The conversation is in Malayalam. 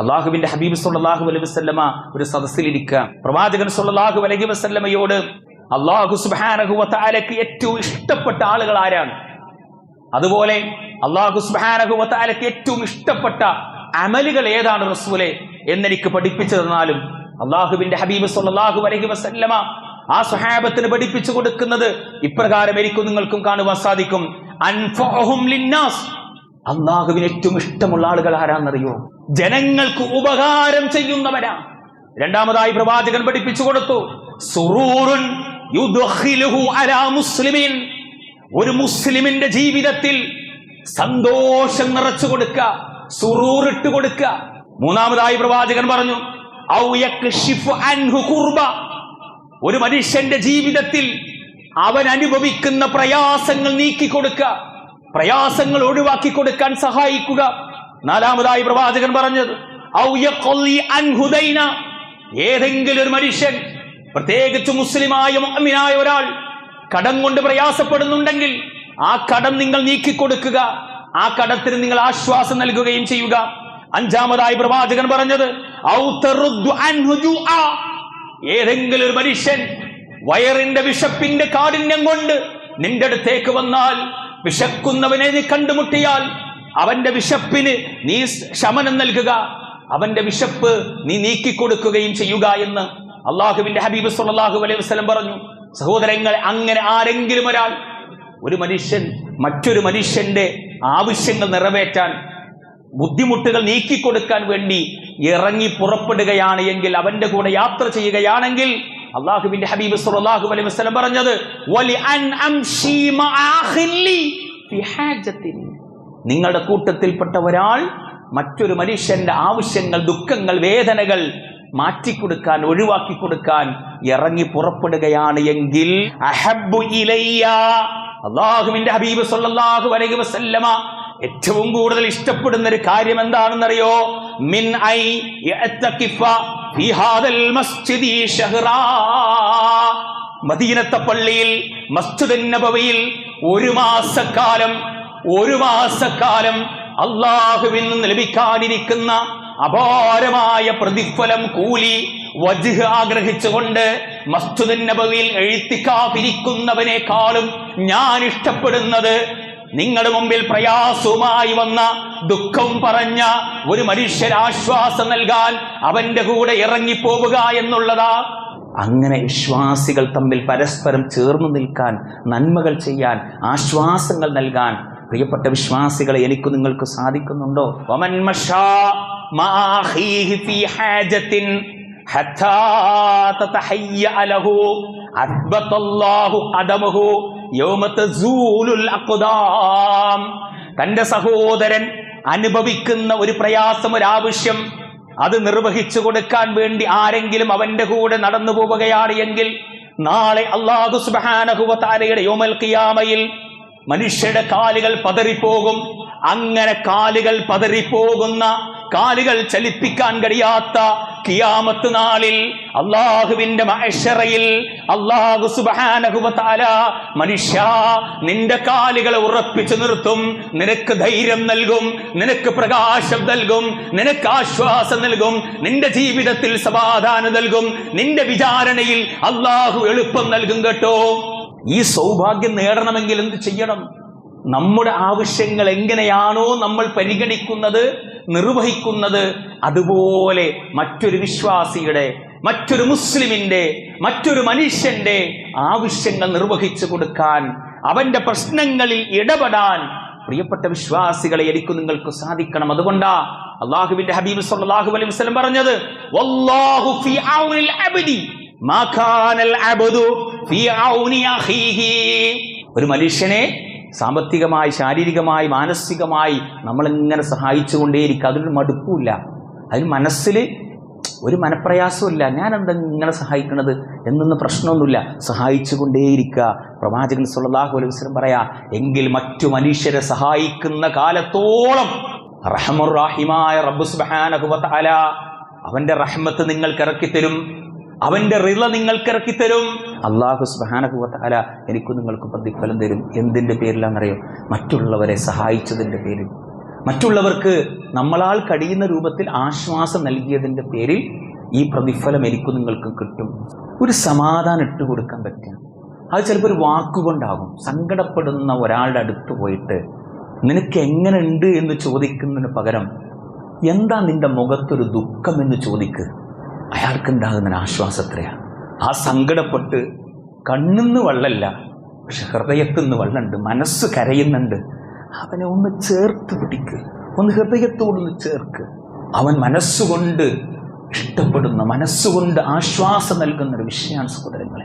അള്ളാഹുവിന്റെ ഹബീബ് സുല്ലാഹു അലൈഹി വസല്ലമ ഒരു സദസ്സിലിരിക്കുക. പ്രവാചകൻ സുല്ലാഹു അലൈഹി വസല്ലമയോട് അള്ളാഹു സുബ്ഹാനഹു വതആലയ്ക്ക് ഏറ്റവും ഇഷ്ടപ്പെട്ട ആളുകൾ ആരാണ്? അതുപോലെ അള്ളാഹു സുബ്ഹാനഹു വതആലയ്ക്ക് ഏറ്റവും ഇഷ്ടപ്പെട്ട അമലുകൾ ഏതാണ് റസൂലെ എന്നെനിക്ക് പഠിപ്പിച്ചു തന്നാലും അള്ളാഹുവിന്റെ ഹബീബ് സുല്ലാഹു അലഹി വസല്ലമ ആ സുഹാബത്തിന് പഠിപ്പിച്ചു കൊടുക്കുന്നത് ഇപ്രകാരം എനിക്കും നിങ്ങൾക്കും കാണുവാൻ സാധിക്കും. ലിന്നാസ്. അള്ളാഹുവിന് ഏറ്റവും ഇഷ്ടമുള്ള ആളുകൾ ആരാന്നറിയോ? ജനങ്ങൾക്ക് ഉപകാരം ചെയ്യുന്നവരാ. രണ്ടാമതായി പ്രവാചകൻ പഠിപ്പിച്ചു കൊടുത്തു സുറൂറുൻ അലാ ഒരു മുസ്ലിമിന്റെ ജീവിതത്തിൽ സന്തോഷം നിറച്ചു കൊടുക്ക സുറൂറിട്ട് കൊടുക്ക മൂന്നാമതായി പ്രവാചകൻ പറഞ്ഞു ഒരു മനുഷ്യന്റെ ജീവിതത്തിൽ അവൻ അനുഭവിക്കുന്ന പ്രയാസങ്ങൾ നീക്കിക്കൊടുക്കുക. പ്രയാസങ്ങൾ ഒഴിവാക്കി കൊടുക്കാൻ സഹായിക്കുക. നാലാമതായി പ്രവാചകൻ പറഞ്ഞത് ഏതെങ്കിലും ഒരു മനുഷ്യൻ പ്രത്യേകിച്ച് മുസ്ലിമായ മുഅ്മിനായ ഒരാൾ കടം കൊണ്ട് പ്രയാസപ്പെടുന്നുണ്ടെങ്കിൽ ആ കടം നിങ്ങൾ നീക്കിക്കൊടുക്കുക. ആ കടത്തിന് നിങ്ങൾ ആശ്വാസം നൽകുകയും ചെയ്യുക. അഞ്ചാമതായി പ്രവാചകൻ പറഞ്ഞത്. ഏതെങ്കിലും ഒരു മനുഷ്യൻ വയറിന്റെ വിശപ്പിന്റെ കാഠിന്യം കൊണ്ട് നിന്റെ അടുത്തേക്ക് വന്നാൽ വിശക്കുന്നവനെ നീ കണ്ടുമുട്ടിയാൽ അവന്റെ വിശപ്പിന് നീ ശമനം നൽകുക. അവന്റെ വിശപ്പ് നീ നീക്കി നീക്കിക്കൊടുക്കുകയും ചെയ്യുക എന്ന് അള്ളാഹുവിന്റെ ഹബീബ് സല്ലല്ലാഹു അലൈഹി വസ്ലം പറഞ്ഞു. സഹോദരങ്ങൾ അങ്ങനെ ആരെങ്കിലും ഒരാൾ ഒരു മനുഷ്യൻ മറ്റൊരു മനുഷ്യന്റെ ആവശ്യങ്ങൾ നിറവേറ്റാൻ ബുദ്ധിമുട്ടുകൾ നീക്കിക്കൊടുക്കാൻ വേണ്ടി ഇറങ്ങി പുറപ്പെടുകയാണ് എങ്കിൽ അവന്റെ കൂടെ യാത്ര ചെയ്യുകയാണെങ്കിൽ അള്ളാഹുവിന്റെ ഹബീബ് സല്ലല്ലാഹു അലൈഹി വസല്ലം പറഞ്ഞത്. നിങ്ങളുടെ കൂട്ടത്തിൽപ്പെട്ട ഒരാൾ മറ്റൊരു മനുഷ്യന്റെ ആവശ്യങ്ങൾ ദുഃഖങ്ങൾ വേദനകൾ മാറ്റിക്കൊടുക്കാൻ ഒഴിവാക്കി കൊടുക്കാൻ ഇറങ്ങി പുറപ്പെടുകയാണ് എങ്കിൽ അള്ളാഹുവിന്റെ ഹബീബ് സല്ലല്ലാഹു അലൈഹി വസല്ലമ ഏറ്റവും കൂടുതൽ ഇഷ്ടപ്പെടുന്ന ഒരു കാര്യം എന്താണെന്നറിയോ മിൻ ഐ മദീനത്തെ പള്ളിയിൽ മസ്ജിദ് നബവിയിൽ ഒരു മാസക്കാലം ഒരു മാസക്കാലം അള്ളാഹുവിൽ നിന്ന് ലഭിക്കാനിരിക്കുന്ന അപാരമായ പ്രതിഫലം കൂലി വജുഹ് ആഗ്രഹിച്ചുകൊണ്ട് മസ്ജിദ് നബവിയിൽ എഴുത്തിക്കാതിരിക്കുന്നവനേക്കാളും ഞാൻ ഇഷ്ടപ്പെടുന്നത് നിങ്ങളുടെ മുമ്പിൽ പ്രയാസവുമായി വന്ന ദുഃഖം പറഞ്ഞ ഒരു മനുഷ്യരാശ്വാസം നൽകാൻ അവന്റെ കൂടെ ഇറങ്ങിപ്പോവുക എന്നുള്ളതാ. അങ്ങനെ വിശ്വാസികൾ തമ്മിൽ പരസ്പരം ചേർന്നു നിൽക്കാൻ നന്മകൾ ചെയ്യാൻ ആശ്വാസങ്ങൾ നൽകാൻ പ്രിയപ്പെട്ട വിശ്വാസികളെ എനിക്ക് നിങ്ങൾക്ക് സാധിക്കുന്നുണ്ടോ? വമൻ മഷാ മാ അഖീഹി ഫീ ഹാജത്തിൻ ഹത്താ തന്റെ സഹോദരൻ അനുഭവിക്കുന്ന ഒരു പ്രയാസം ഒരു ആവശ്യം അത് നിർവഹിച്ചു കൊടുക്കാൻ വേണ്ടി ആരെങ്കിലും അവന്റെ കൂടെ നടന്നു പോവുകയാണ് എങ്കിൽ നാളെ അള്ളാഹു സുബാനഹുവത്താലയുടെ യോമൽ കിയാമയിൽ മനുഷ്യരുടെ കാലുകൾ പതറിപ്പോകും. അങ്ങനെ കാലുകൾ പതറിപ്പോകുന്ന കാലുകൾ ചലിപ്പിക്കാൻ കഴിയാത്ത കിയാമത്ത് നാളിൽ അള്ളാഹുവിന്റെ മഹഷറയിൽ അള്ളാഹു സുബാനഹുവത്താല മനുഷ്യ നിന്റെ കാലുകളെ ഉറപ്പിച്ചു നിർത്തും നിനക്ക് ധൈര്യം നൽകും നിനക്ക് പ്രകാശം നൽകും നിനക്ക് ആശ്വാസം നൽകും നിന്റെ ജീവിതത്തിൽ സമാധാനം നൽകും നിന്റെ വിചാരണയിൽ അള്ളാഹു എളുപ്പം നൽകും കേട്ടോ. ഈ സൗഭാഗ്യം നേടണമെങ്കിൽ എന്ത് ചെയ്യണം? നമ്മുടെ ആവശ്യങ്ങൾ എങ്ങനെയാണോ നമ്മൾ പരിഗണിക്കുന്നത് നിർവഹിക്കുന്നത് അതുപോലെ മറ്റൊരു വിശ്വാസിയുടെ മറ്റൊരു മുസ്ലിമിന്റെ മറ്റൊരു മനുഷ്യന്റെ ആവശ്യങ്ങൾ നിർവഹിച്ചു കൊടുക്കാൻ അവന്റെ പ്രശ്നങ്ങളിൽ ഇടപെടാൻ പ്രിയപ്പെട്ട വിശ്വാസികളെ എനിക്ക് നിങ്ങൾക്ക് സാധിക്കണം. അതുകൊണ്ടാ അള്ളാഹുവിന്റെ ഹബീബ് സല്ലല്ലാഹു അലൈഹി വസല്ലം പറഞ്ഞത് വല്ലാഹു ഫീ ഔനിൽ അബ്ദി മാ കാനൽ അബ്ദു ഫീ ഔനി അഖീഹി. ഒരു മനുഷ്യനെ സാമ്പത്തികമായി ശാരീരികമായി മാനസികമായി നമ്മളിങ്ങനെ സഹായിച്ചുകൊണ്ടേയിരിക്കുക അതിനൊരു മടുപ്പില്ല അതിന് മനസ്സിൽ ഒരു മനപ്രയാസമില്ല ഞാൻ ഇങ്ങനെ സഹായിക്കണത്? എന്നൊന്നും പ്രശ്നമൊന്നുമില്ല. സഹായിച്ചുകൊണ്ടേയിരിക്കുക. പ്രവാചകൻ സുല്ലാഹു അലൈഹി പറയാ എങ്കിൽ മറ്റു മനുഷ്യരെ സഹായിക്കുന്ന കാലത്തോളം റഹമുറാഹിമായ റബ്ബു സുബ്ഹാനഹു വ അവന്റെ റഹ്മത്ത് നിങ്ങൾക്ക് ഇറക്കിത്തരും അവന്റെ റിള നിങ്ങൾക്ക് ഇറക്കിത്തരും അള്ളാഹു സുബ്ഹാനഹു വ തആല എനിക്കും നിങ്ങൾക്ക് പ്രതിഫലം തരും. എന്തിന്റെ പേരിലാണെന്നറിയോ? മറ്റുള്ളവരെ സഹായിച്ചതിന്റെ പേരിൽ. മറ്റുള്ളവർക്ക് നമ്മളാൽ കഴിയുന്ന രൂപത്തിൽ ആശ്വാസം നൽകിയതിന്റെ പേരിൽ ഈ പ്രതിഫലം എനിക്കും നിങ്ങൾക്കും കിട്ടും. ഒരു സമാധാനം ഇട്ട് കൊടുക്കാൻ പറ്റുക. അത് ചിലപ്പോൾ ഒരു വാക്കുകൊണ്ടാകും. സങ്കടപ്പെടുന്ന ഒരാളുടെ അടുത്ത് പോയിട്ട് നിനക്ക് എങ്ങനെയുണ്ട് എന്ന് ചോദിക്കുന്നതിന് പകരം എന്താ നിന്റെ മുഖത്തൊരു ദുഃഖം? എന്ന് ചോദിക്ക്. അയാൾക്ക് ഉണ്ടാകുന്ന ആശ്വാസത്രയാണ് ആ സങ്കടപ്പെട്ട് കണ്ണിന്ന് വെള്ളമല്ല പക്ഷെ ഹൃദയത്തുനിന്ന് വെള്ളമുണ്ട് മനസ്സ് കരയുന്നുണ്ട്. അവനെ ഒന്ന് ചേർത്ത് പിടിക്ക് ഒന്ന് ഹൃദയത്തോടൊന്ന് ചേർക്ക്. അവൻ മനസ്സുകൊണ്ട് ഇഷ്ടപ്പെടുന്ന മനസ്സുകൊണ്ട് ആശ്വാസം നൽകുന്ന ഒരു വിഷയമാണ് സഹോദരങ്ങളെ.